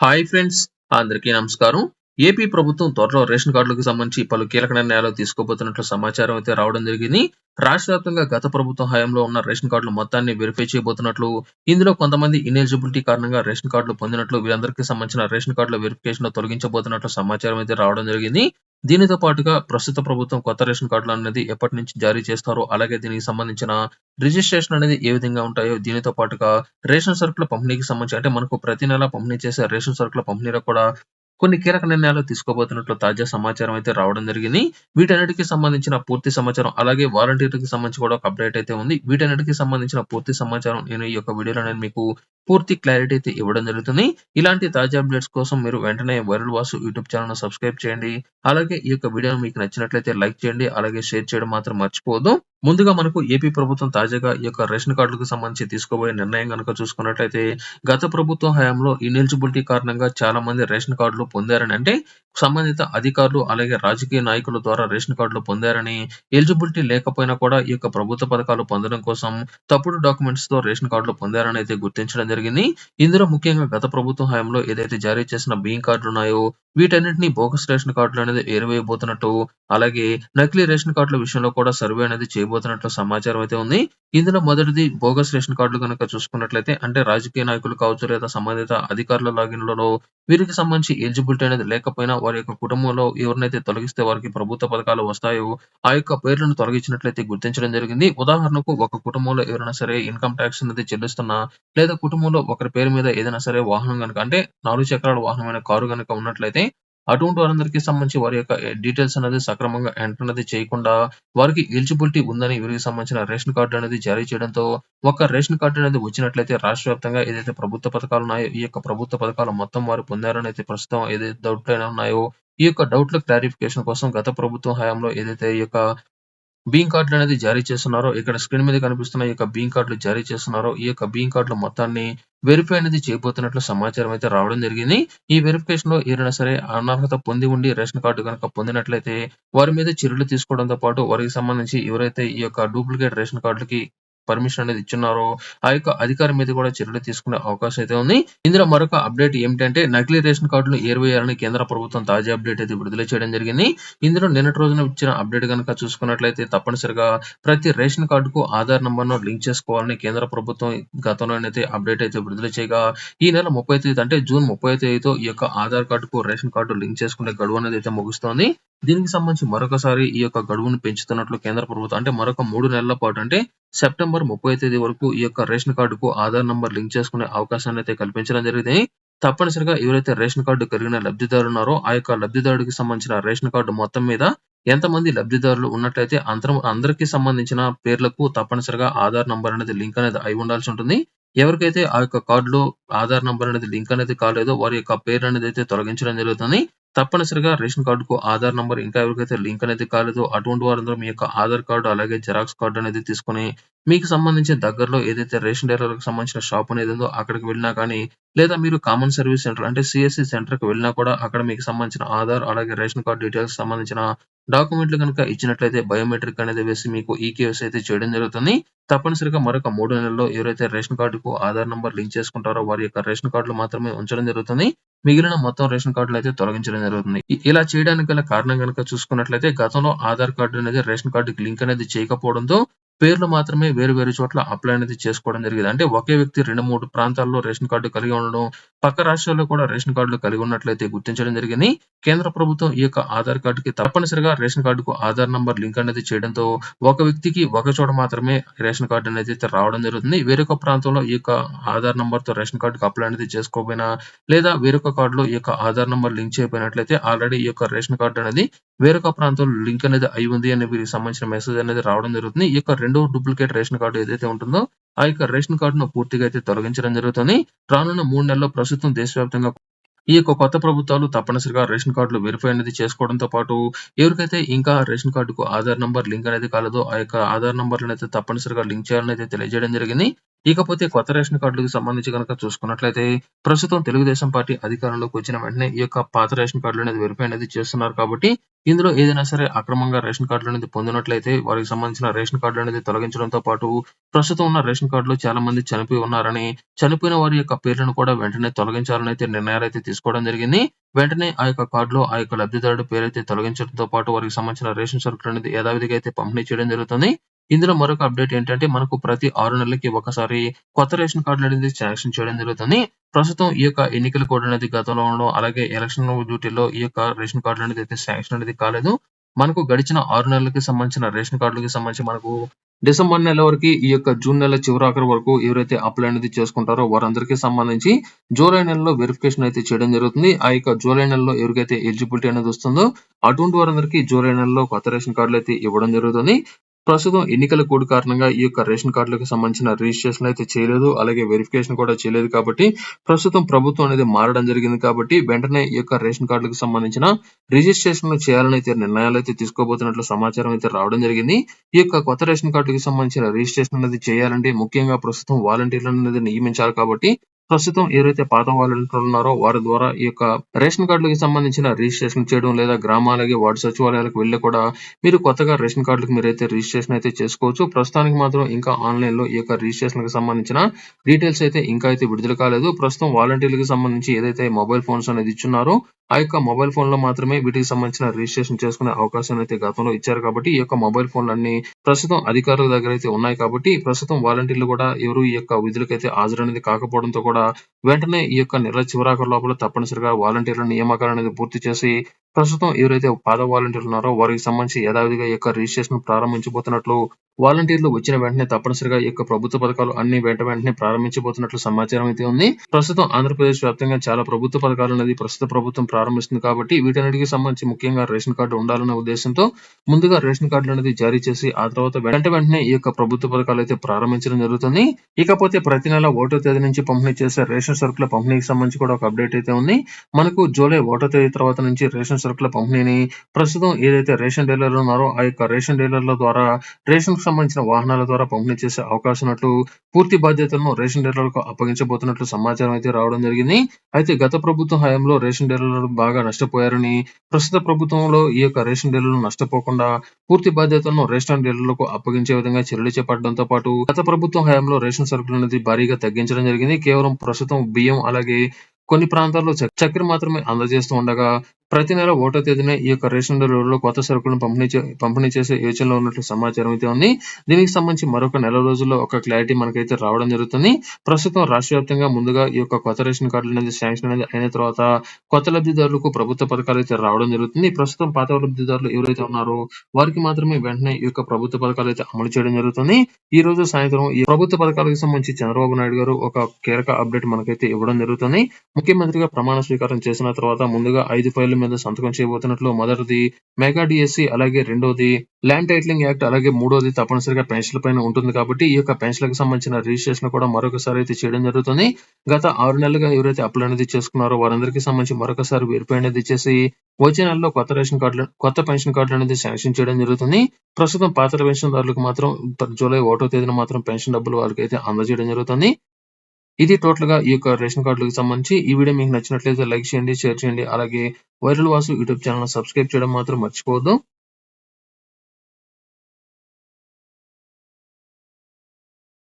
Hi friends అందరికీ నమస్కారం. AP ప్రభుత్వం త్వరలో రేషన్ కార్డులకు సంబంధించి పలు కీలక నిర్ణయాలు తీసుకోబోతున్నట్లు సమాచారం అయితే రావడం జరిగింది. రాష్ట్ర వ్యాప్తంగా గత ప్రభుత్వం హయాంలో ఉన్న రేషన్ కార్డులు మొత్తాన్ని వెరిఫై చేయబోతున్నట్లు ఇందులో కొంతమంది ఇనెలిజిబిలిటీ కారణంగా రేషన్ కార్డులు పొందినట్లు వీరందరికీ సంబంధించిన రేషన్ కార్డుల వెరిఫికేషన్ తొలగించబోతున్నట్లు సమాచారం అయితే రావడం జరిగింది. దీనితో పాటుగా ప్రస్తుత ప్రభుత్వం కొత్త రేషన్ కార్డులు అనేది ఎప్పటి నుంచి జారీ చేస్తారో అలాగే దీనికి సంబంధించిన రిజిస్ట్రేషన్ అనేది ఏ విధంగా ఉంటాయో దీనితో పాటుగా రేషన్ సరుకుల పంపిణీకి సంబంధించి అంటే మనకు ప్రతి నెల పంపిణీ చేసే రేషన్ సరుకుల పంపిణీలో కూడా కొన్ని కీలక నిర్ణయాలు తీసుకోబోతున్నట్లు తాజా సమాచారం అయితే రావడం జరిగింది. వీటన్నిటికి సంబంధించిన పూర్తి సమాచారం అలాగే వాలంటీర్లకు సంబంధించి కూడా ఒక అప్డేట్ అయితే ఉంది. వీటన్నిటికి సంబంధించిన పూర్తి సమాచారం నేను ఈ యొక్క వీడియోలో నేను మీకు పూర్తి క్లారిటీ అయితే ఇవ్వడం జరుగుతుంది. ఇలాంటి తాజా అప్డేట్స్ కోసం మీరు వెంటనే viral Vasu YouTube channel subscribe చేయండి. అలాగే ఈ యొక్క వీడియో మీకు నచ్చినట్లయితే లైక్ చేయండి. అలాగే షేర్ చేయడం మాత్రం మర్చిపోదు ముందుగా మనకు ఏపీ ప్రభుత్వం తాజాగా ఈ యొక్క రేషన్ కార్డులకు సంబంధించి తీసుకోబోయే నిర్ణయం కనుక చూసుకున్నట్లయితే గత ప్రభుత్వం హయాంలో ఇనెలిజిబిలిటీ కారణంగా చాలా మంది రేషన్ కార్డులు పొందారని అంటే సంబంధిత అధికారులు అలాగే రాజకీయ నాయకుల ద్వారా రేషన్ కార్డులు పొందారని ఎలిజిబిలిటీ లేకపోయినా కూడా ఈ యొక్క ప్రభుత్వ పథకాలు పొందడం కోసం తప్పుడు డాక్యుమెంట్స్తో రేషన్ కార్డులు పొందారని అయితే గుర్తించడం జరిగింది. ఇందులో ముఖ్యంగా గత ప్రభుత్వం హయాంలో ఏదైతే జారీ చేసిన బియ్యం కార్డులు ఉన్నాయో వీటన్నింటినీ బోగస్ రేషన్ కార్డులు అనేది ఏరవేయబోతున్నట్టు అలాగే నకిలీ రేషన్ కార్డుల విషయంలో కూడా సర్వే అనేది చేయబోతున్నట్లు సమాచారం అయితే ఉంది. ఇందులో మొదటిది బోగస్ రేషన్ కార్డులు కనుక చూసుకున్నట్లయితే అంటే రాజకీయ నాయకులు కావచ్చు లేదా సంబంధిత అధికారుల లాగిన్లలో వీరికి సంబంధించి ఎలిజిబిలిటీ అనేది లేకపోయినా వారి యొక్క కుటుంబంలో ఎవరినైతే తొలగిస్తే వారికి ప్రభుత్వ పథకాలు వస్తాయో ఆ యొక్క పేర్లను తొలగించినట్లయితే గుర్తించడం జరిగింది. ఉదాహరణకు ఒక కుటుంబంలో ఎవరైనా సరే ఇన్కమ్ ట్యాక్స్ అనేది చెల్లిస్తున్నా లేదా కుటుంబంలో ఒకరి పేరు మీద ఏదైనా సరే వాహనం కనుక అంటే నాలుగు చక్రాల వాహనమైన కారు కనుక ఉన్నట్లయితే అటువంటి వారందరికీ సంబంధించి వారి యొక్క డీటెయిల్స్ అనేది సక్రమంగా ఎంటర్ అనేది చేయకుండా వారికి ఎలిజిబిలిటీ ఉందని వీరికి సంబంధించిన రేషన్ కార్డు అనేది జారీ చేయడంతో ఒక రేషన్ కార్డు అనేది వచ్చినట్లయితే రాష్ట్ర వ్యాప్తంగా ఏదైతే ప్రభుత్వ పథకాలు ఉన్నాయో ఈ యొక్క ప్రభుత్వ పథకాలు మొత్తం వారు పొందారని అయితే ప్రస్తుతం ఏదైతే డౌట్లు ఉన్నాయో ఈ యొక్క డౌట్ల క్లారిఫికేషన్ కోసం గత ప్రభుత్వం హయాంలో ఏదైతే ఈ యొక్క బీయింగ్ కార్డులు అనేది జారీ చేస్తున్నారో ఇక్కడ స్క్రీన్ మీద కనిపిస్తున్న ఈ యొక్క బీయింగ్ కార్డులు జారీ చేస్తున్నారో ఈ యొక్క బీయింగ్ కార్డుల మొత్తాన్ని వెరిఫై అనేది చేయబోతున్నట్లు సమాచారం అయితే రావడం జరిగింది. ఈ వెరిఫికేషన్లో ఏదైనా సరే అనర్హత పొంది ఉండి రేషన్ కార్డు కనుక పొందినట్లయితే వారి మీద చర్యలు తీసుకోవడంతో పాటు వారికి సంబంధించి ఎవరైతే ఈ యొక్క డూప్లికేట్ రేషన్ కార్డులకి పర్మిషన్ అనేది ఇచ్చున్నారో ఆ యొక్క అధికారి మీద కూడా చర్యలు తీసుకునే అవకాశం అయితే ఉంది. ఇందులో మరొక అప్డేట్ ఏమిటంటే నకిలీ రేషన్ కార్డులు ఏర్వేయాలని కేంద్ర ప్రభుత్వం తాజా అప్డేట్ అయితే విడుదల చేయడం జరిగింది. ఇందులో నిన్నటి రోజున ఇచ్చిన అప్డేట్ కనుక చూసుకున్నట్లయితే తప్పనిసరిగా ప్రతి రేషన్ కార్డుకు ఆధార్ నంబర్ను లింక్ చేసుకోవాలని కేంద్ర ప్రభుత్వం గతంలోనైతే అప్డేట్ అయితే విడుదల చేయగా ఈ నెల ముప్పై తేదీ అంటే జూన్ ముప్పై తేదీతో ఈ యొక్క ఆధార్ కార్డుకు రేషన్ కార్డు లింక్ చేసుకునే గడువు అనేది అయితే ముగుస్తోంది. దీనికి సంబంధించి మరొకసారి ఈ యొక్క గడువును పెంచుతున్నట్లు కేంద్ర ప్రభుత్వం అంటే మరొక మూడు నెలల పాటు అంటే సెప్టెంబర్ ముప్పై తేదీ వరకు ఈ యొక్క రేషన్ కార్డుకు ఆధార్ నంబర్ లింక్ చేసుకునే అవకాశాన్ని అయితే కల్పించడం జరిగింది. తప్పనిసరిగా ఎవరైతే రేషన్ కార్డు కలిగిన లబ్ధిదారులు ఉన్నారో ఆ యొక్క లబ్ధిదారుడికి సంబంధించిన రేషన్ కార్డు మొత్తం మీద ఎంతమంది లబ్ధిదారులు ఉన్నట్లయితే అందరం అందరికీ సంబంధించిన పేర్లకు తప్పనిసరిగా ఆధార్ నంబర్ అనేది లింక్ అనేది అయి ఉండాల్సి ఉంటుంది. ఎవరికైతే ఆ యొక్క కార్డులో ఆధార్ నంబర్ అనేది లింక్ అనేది కాలేదో వారి యొక్క పేరు అనేది అయితే తొలగించడం జరుగుతుంది. తప్పనిసరిగా రేషన్ కార్డుకు ఆధార్ నంబర్ ఇంకా ఎవరికైతే లింక్ అనేది కాలేదో అటువంటి వారందరూ మీ యొక్క ఆధార్ కార్డు అలాగే జెరాక్స్ కార్డు అనేది తీసుకొని మీకు సంబంధించిన దగ్గరలో ఏదైతే రేషన్ డీలర్లకు సంబంధించిన షాప్ అనేది ఉందో అక్కడికి వెళ్ళినా కానీ లేదా మీరు కామన్ సర్వీస్ సెంటర్ అంటే సిఎస్సి సెంటర్కి వెళ్ళినా కూడా అక్కడ మీకు సంబంధించిన ఆధార్ అలాగే రేషన్ కార్డు డీటెయిల్స్ సంబంధించిన డాక్యుమెంట్లు కనుక ఇచ్చినట్లయితే బయోమెట్రిక్ అనేది వేసి మీకు ఈకేఎస్ అయితే చేయడం జరుగుతుంది. తప్పనిసరిగా మరొక మూడు నెలల్లో ఎవరైతే రేషన్ కార్డుకు ఆధార్ నంబర్ లింక్ చేసుకుంటారో వారి యొక్క రేషన్ కార్డులు మాత్రమే ఉంచడం జరుగుతుంది. మిగిలిన మొత్తం రేషన్ కార్డులు అయితే తొలగించడం జరుగుతుంది. ఇలా చేయడానికి గల కారణం కనుక చూసుకున్నట్లయితే గతంలో ఆధార్ కార్డు అనేది రేషన్ కార్డుకి లింక్ అనేది చేయకపోవడంతో పేర్లు మాత్రమే వేరు వేరు చోట్ల అప్లై అనేది చేసుకోవడం జరిగింది. అంటే ఒకే వ్యక్తి రెండు మూడు ప్రాంతాల్లో రేషన్ కార్డు కలిగి ఉండడం పక్క రాష్ట్రాల్లో కూడా రేషన్ కార్డులు కలిగి ఉన్నట్లయితే గుర్తించడం జరిగింది. కేంద్ర ప్రభుత్వం ఈ యొక్క ఆధార్ కార్డుకి తప్పనిసరిగా రేషన్ కార్డుకు ఆధార్ నంబర్ లింక్ అనేది చేయడంతో ఒక వ్యక్తికి ఒక చోట మాత్రమే రేషన్ కార్డు అనేది అయితే రావడం జరుగుతుంది. వేరొక ప్రాంతంలో ఈ యొక్క ఆధార్ నంబర్తో రేషన్ కార్డుకు అప్లై అనేది చేసుకోకపోయినా లేదా వేరొక కార్డులో ఈ యొక్క ఆధార్ నంబర్ లింక్ చేయకపోయినట్లయితే ఆల్రెడీ ఈ యొక్క రేషన్ కార్డు అనేది వేరొక ప్రాంతంలో లింక్ అనేది అయి ఉంది అని వీరికి సంబంధించిన మెసేజ్ అనేది రావడం జరుగుతుంది. ఈ యొక్క రెండో డూప్లికేట్ రేషన్ కార్డు ఏదైతే ఉంటుందో ఆ యొక్క రేషన్ కార్డును పూర్తిగా అయితే తొలగించడం జరుగుతుంది. రానున్న మూడు నెలల్లో ప్రస్తుతం దేశవ్యాప్తంగా ఈ యొక్క కొత్త ప్రభుత్వాలు తప్పనిసరిగా రేషన్ కార్డులు వెరిఫై అనేది చేసుకోవడంతో పాటు ఎవరికైతే ఇంకా రేషన్ కార్డుకు ఆధార్ నంబర్ లింక్ అనేది కాలేదో ఆ యొక్క ఆధార్ నంబర్లను అయితే తప్పనిసరిగా లింక్ చేయాలని అయితే తెలియజేయడం జరిగింది. ఇకపోతే కొత్త రేషన్ కార్డులకు సంబంధించి గనక చూసుకున్నట్లయితే ప్రస్తుతం తెలుగుదేశం పార్టీ అధికారంలోకి వచ్చిన వెంటనే ఈ యొక్క పాత రేషన్ కార్డులు అనేది వెరిఫై అనేది చేస్తున్నారు కాబట్టి ఇందులో ఏదైనా సరే అక్రమంగా రేషన్ కార్డులు అనేది పొందినట్లయితే వారికి సంబంధించిన రేషన్ కార్డులు అనేది తొలగించడంతో పాటు ప్రస్తుతం ఉన్న రేషన్ కార్డులో చాలా మంది చనిపోయి ఉన్నారని చనిపోయిన వారి యొక్క పేర్లను కూడా వెంటనే తొలగించాలని అయితే నిర్ణయాలు అయితే తీసుకోవడం జరిగింది. వెంటనే ఆ యొక్క కార్డులో ఆ యొక్క లబ్ధిదారుడు పేరైతే తొలగించడంతో పాటు వారికి సంబంధించిన రేషన్ సరుకులు అనేది యథావిధిగా అయితే పంపిణీ చేయడం జరుగుతుంది. ఇందులో మరొక అప్డేట్ ఏంటంటే మనకు ప్రతి ఆరు నెలలకి ఒకసారి కొత్త రేషన్ కార్డులు అనేది శాంక్షన్ చేయడం జరుగుతుంది. ప్రస్తుతం ఈ యొక్క ఎన్నికల కోడ్ అనేది గతంలో ఉండడం అలాగే ఎలక్షన్ డ్యూటీలో ఈ యొక్క రేషన్ కార్డులు అనేది అయితే శాంక్షన్ అనేది కాలేదు. మనకు గడిచిన ఆరు నెలలకి సంబంధించిన రేషన్ కార్డులకి సంబంధించి మనకు డిసెంబర్ నెల వరకు ఈ యొక్క జూన్ నెల చివరాఖరి వరకు ఎవరైతే అప్లై అనేది చేసుకుంటారో వారందరికీ సంబంధించి జూలై నెలలో వెరిఫికేషన్ అయితే చేయడం జరుగుతుంది. ఆ యొక్క జూలై నెలలో ఎవరికైతే ఎలిజిబిలిటీ అనేది వస్తుందో అటువంటి వారందరికీ జూలై నెలలో కొత్త రేషన్ కార్డులు అయితే ఇవ్వడం జరుగుతుంది. ప్రస్తుతం ఎన్నికల కోడ్ కారణంగా ఈ యొక్క రేషన్ కార్డులకు సంబంధించిన రిజిస్ట్రేషన్ అయితే చేయలేదు అలాగే వెరిఫికేషన్ కూడా చేయలేదు కాబట్టి ప్రస్తుతం ప్రభుత్వం అనేది మారడం జరిగింది కాబట్టి వెంటనే ఈ యొక్క రేషన్ కార్డులకు సంబంధించిన రిజిస్ట్రేషన్ చేయాలని అయితే నిర్ణయాలు అయితే తీసుకోబోతున్నట్లు సమాచారం అయితే రావడం జరిగింది. ఈ యొక్క కొత్త రేషన్ కార్డుకి సంబంధించిన రిజిస్ట్రేషన్ అనేది చేయాలంటే ముఖ్యంగా ప్రస్తుతం వాలంటీర్లను అనేది నియమించారు కాబట్టి ప్రస్తుతం ఎవరైతే పాత వాలంటీర్లు ఉన్నారో వారి ద్వారా ఈ యొక్క రేషన్ కార్డులకు సంబంధించిన రిజిస్ట్రేషన్ చేయడం లేదా గ్రామాలకి వార్డు సచివాలయాలకు వెళ్ళి కూడా మీరు కొత్తగా రేషన్ కార్డులకు మీరైతే రిజిస్ట్రేషన్ అయితే చేసుకోవచ్చు. ప్రస్తుతానికి మాత్రం ఇంకా ఆన్లైన్లో ఈ యొక్క రిజిస్ట్రేషన్కి సంబంధించిన డీటెయిల్స్ అయితే ఇంకా అయితే విడుదల కాలేదు. ప్రస్తుతం వాలంటీర్లకు సంబంధించి ఏదైతే మొబైల్ ఫోన్స్ అనేది ఇచ్చున్నారో ఆ యొక్క మొబైల్ ఫోన్లో మాత్రమే వీటికి సంబంధించిన రిజిస్ట్రేషన్ చేసుకునే అవకాశం అయితే గతంలో ఇచ్చారు కాబట్టి ఈ యొక్క మొబైల్ ఫోన్లు అన్ని ప్రస్తుతం అధికారుల దగ్గర అయితే ఉన్నాయి కాబట్టి ప్రస్తుతం వాలంటీర్లు కూడా ఎవరు ఈ యొక్క విధులకైతే హాజరనేది కాకపోవడంతో కూడా వెంటనే ఈ యొక్క నెల చివరాఖరు లోపల తప్పనిసరిగా వాలంటీర్ల నియామకాలు అనేది పూర్తి చేసి ప్రస్తుతం ఎవరైతే పాత వాలంటీర్లు ఉన్నారో వారికి సంబంధించి యథావిధిగా యొక్క రిజిస్ట్రేషన్ ప్రారంభించబోతున్నట్లు వాలంటీర్లు వచ్చిన వెంటనే తప్పనిసరిగా యొక్క ప్రభుత్వ పథకాలు అన్ని వెంట వెంటనే ప్రారంభించబోతున్నట్లు సమాచారం అయితే ఉంది. ప్రస్తుతం ఆంధ్రప్రదేశ్ వ్యాప్తంగా చాలా ప్రభుత్వ పథకాలు అనేది ప్రస్తుత ప్రభుత్వం ప్రారంభిస్తుంది కాబట్టి వీటన్నిటికి సంబంధించి ముఖ్యంగా రేషన్ కార్డు ఉండాలన్న ఉద్దేశంతో ముందుగా రేషన్ కార్డులు అనేది జారీ చేసి ఆ తర్వాత వెంట వెంటనే ఈ యొక్క ప్రభుత్వ పథకాలు అయితే ప్రారంభించడం జరుగుతుంది. ఇకపోతే ప్రతి నెల ఓటో తేదీ నుంచి పంపిణీ చేసే రేషన్ సరుకుల పంపిణీకి సంబంధించి కూడా ఒక అప్డేట్ అయితే ఉంది. మనకు జూలై ఓటో తేదీ తర్వాత నుంచి రేషన్ సరుకుల పంపిణీని ప్రస్తుతం ఏదైతే రేషన్ డీలర్లు ఉన్నారో ఆ యొక్క రేషన్ డీలర్ల ద్వారా రేషన్కు సంబంధించిన వాహనాల ద్వారా పంపిణీ చేసే అవకాశం ఉన్నట్లు పూర్తి బాధ్యతలను రేషన్ డీలర్లకు అప్పగించబోతున్నట్లు సమాచారం అయితే రావడం జరిగింది. అయితే గత ప్రభుత్వం హయాంలో రేషన్ డీలర్లు బాగా నష్టపోయారని ప్రస్తుత ప్రభుత్వంలో ఈ యొక్క రేషన్ డీలర్లు నష్టపోకుండా పూర్తి బాధ్యతలను రేషన్ డీలర్లకు అప్పగించే విధంగా చర్యలు చేపట్టడంతో పాటు గత ప్రభుత్వం హయాంలో రేషన్ సరుకులు అనేది భారీగా తగ్గించడం జరిగింది. కేవలం ప్రస్తుతం బియ్యం అలాగే కొన్ని ప్రాంతాల్లో చక్కెర మాత్రమే అందజేస్తూ ఉండగా ప్రతి నెల ఒకటో తేదీన ఈ యొక్క రేషన్ డీలర్లు కొత్త సరుకులను పంపిణీ పంపిణీ చేసే యోచనలో ఉన్నట్లు సమాచారం అయితే ఉంది. దీనికి సంబంధించి మరొక నెల రోజుల్లో ఒక క్లారిటీ మనకైతే రావడం జరుగుతుంది. ప్రస్తుతం రాష్ట్ర వ్యాప్తంగా ముందుగా ఈ యొక్క కొత్త రేషన్ కార్డులు అనేది శాంక్షన్ అనేది అయిన తర్వాత కొత్త లబ్ధిదారులకు ప్రభుత్వ పథకాలు అయితే రావడం జరుగుతుంది. ప్రస్తుతం పాత లబ్ధిదారులు ఎవరైతే ఉన్నారో వారికి మాత్రమే వెంటనే ఈ యొక్క ప్రభుత్వ పథకాలు అయితే అమలు చేయడం జరుగుతుంది. ఈ రోజు సాయంత్రం ఈ ప్రభుత్వ పథకాలకు సంబంధించి చంద్రబాబు నాయుడు గారు ఒక కీలక అప్డేట్ మనకైతే ఇవ్వడం జరుగుతుంది. ముఖ్యమంత్రిగా ప్రమాణ స్వీకారం చేసిన తర్వాత ముందుగా ఐదు మీద సంతకం చేయబోతున్నట్లు మొదటిది మెగా డిఎస్సి అలాగే రెండోది ల్యాండ్ టైటిలింగ్ యాక్ట్ అలాగే మూడోది తప్పనిసరిగా పెన్షన్ల పైన ఉంటుంది కాబట్టి ఈ యొక్క పెన్షన్లకు సంబంధించిన రిజిస్ట్రేషన్ కూడా మరొకసారి అయితే చేయడం జరుగుతుంది. గత ఆరు నెలలుగా ఎవరైతే అప్లై అనేది చేసుకున్నారో వారందరికీ సంబంధించి మరొకసారి వెరిఫై అనేది చేసి వచ్చే నెలలో కొత్త రేషన్ కార్డులు కొత్త పెన్షన్ కార్డులు అనేది శాంక్షన్ చేయడం జరుగుతుంది. ప్రస్తుతం పాత పెన్షన్దారులకు మాత్రం జూలై ఒకటో తేదీన మాత్రం పెన్షన్ డబ్బులు వారికి అయితే అందజేయడం జరుగుతుంది. ఇది టోటల్గా ఈ యొక్క రేషన్ కార్డులకు సంబంధించి. ఈ వీడియో మీకు నచ్చినట్లయితే లైక్ చేయండి షేర్ చేయండి. అలాగే viral Vasu YouTube channel subscribe చేయడం మాత్రం మర్చిపోవద్దు.